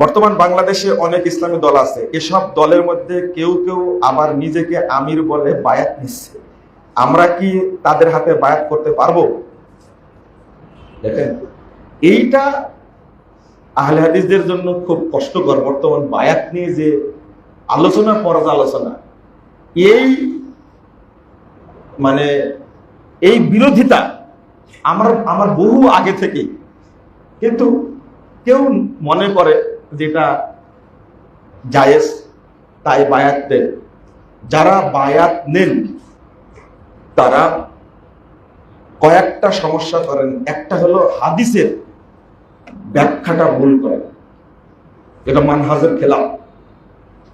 বর্তমান বাংলাদেশে অনেক ইসলামী দল আছে। এসব দলের মধ্যে কেউ কেউ আবার নিজেকে আমির বলে বায়াত নিচ্ছে। আমরা কি তাদের হাতে বায়াত করতে পারব? দেখেন, এইটা আহলে হাদিসদের জন্য খুব কষ্টকর। বর্তমান বায়াত নিয়ে যে আলোচনা পর্যালোচনা এই মানে এই বিরোধিতা আমার আমার বহু আগে থেকেই। কিন্তু কেউ মনে করে যেটা জায়েজ, তাই বায়াত দেন। যারা বায়াত নেন, তারা কয়েকটা সমস্যা করেন। একটা হলো হাদিসের ব্যাখ্যাটা ভুল করেন। এটা মানহাজের খেলাফ।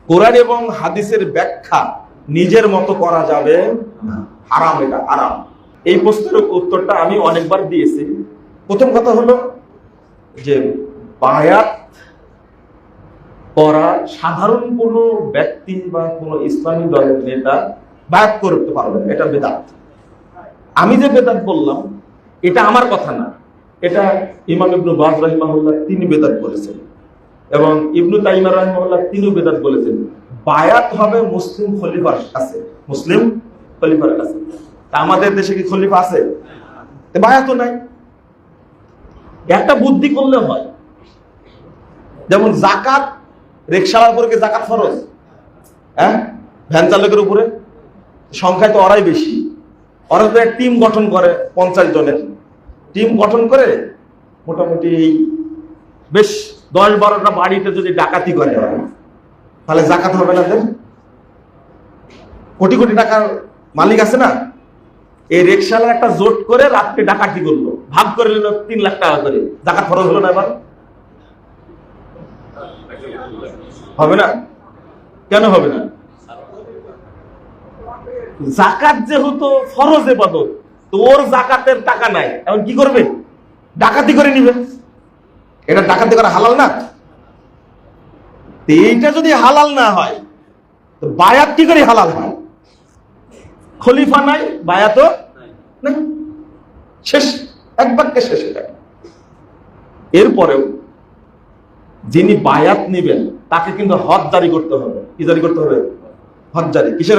কোরআন এবং হাদিসের ব্যাখ্যা নিজের মতো করা যাবে না। হারাম এটা, হারাম। এই প্রশ্নের উত্তরটা আমি অনেকবার দিয়েছি। প্রথম কথা হলো যে বায়াত করা সাধারণ কোনো ব্যক্তি বা কোনো ইসলামী দলের নেতা বায়াত করতে পারবে এটা বেদাত। আমি যে বেদাত বললাম, এটা আমার কথা না। এটা ইমাম ইবনু বাজ রাহিমাহুল্লাহ তিনি বেদাত বলেছেন এবং ইবনু তাইমা রাহিমাহুল্লাহ তিনিও বেদাত বলেছেন। বায়াত হবে মুসলিম খলিফার কাছে। মুসলিম খলিফার কাছে। তা আমাদের দেশে কি খলিফা আছে? তো বায়াতও নাই। একটা বুদ্ধি করলে হয়। যেমন জাকাত রিক্সাওয়ালার উপরে কি জাকাত ফরজ? হ্যাঁ? ভ্যান চালকের উপরে? সংখ্যায় তো ওরাই বেশি। ওরা তো টিম গঠন করে পঞ্চাশ জনের। টিম গঠন করে মোটামুটি বেশ দশ বারোটা বাড়িতে যদি ডাকাতি করে তাহলে জাকাত হবে না কোটি কোটি টাকার মালিক আছে না? এই রিক্সাওয়ালা একটা জোট করে রাত্রে ডাকাতি করল। ভাগ করে নিল তিন লাখ টাকা করে। জাকাত ফরজ হলো না এবার? হবে না? কেন হবে না? জাকাত যেহেতু ফরজ এবাদত, তো ওর জাকাতের টাকা নাই। এখন কি করবে? ডাকাতি করে নিবে। এটা ডাকাতি করা হালাল না? এইটা যদি হালাল না হয়, তো বায়াত কি করে হালাল হয়? খলিফা নাই, বায়াতও নাই। শেষ, এক বাক্যে শেষ এটা এরপরেও যিনি বায়াত নেবেন, তাকে কিন্তু হদ জারি করতে হবে। কি জারি করতে হবে? হদ জারি। কিসের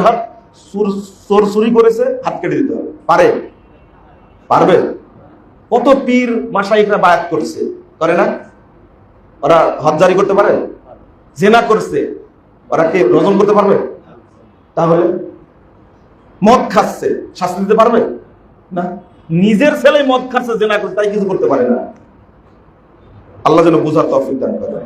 সুর চোর চুরি করেছে, হাত কেটে দিতে হবে। পারে? পারবে? কত পীর মাসাইকরা বায়াত করছে? করে না? ওরা হদ জারি করতে পারে? জেনা করছে। ওরা কি রজন করতে পারবে? তাহলে মদ খাচ্ছে। শাস্তি দিতে পারবে? না। নিজের ছেলে মদ খাচ্ছে, জেনা করছে, তাই কিছু করতে পারে না। আল্লাহ যেন বুঝার তফিক দান করে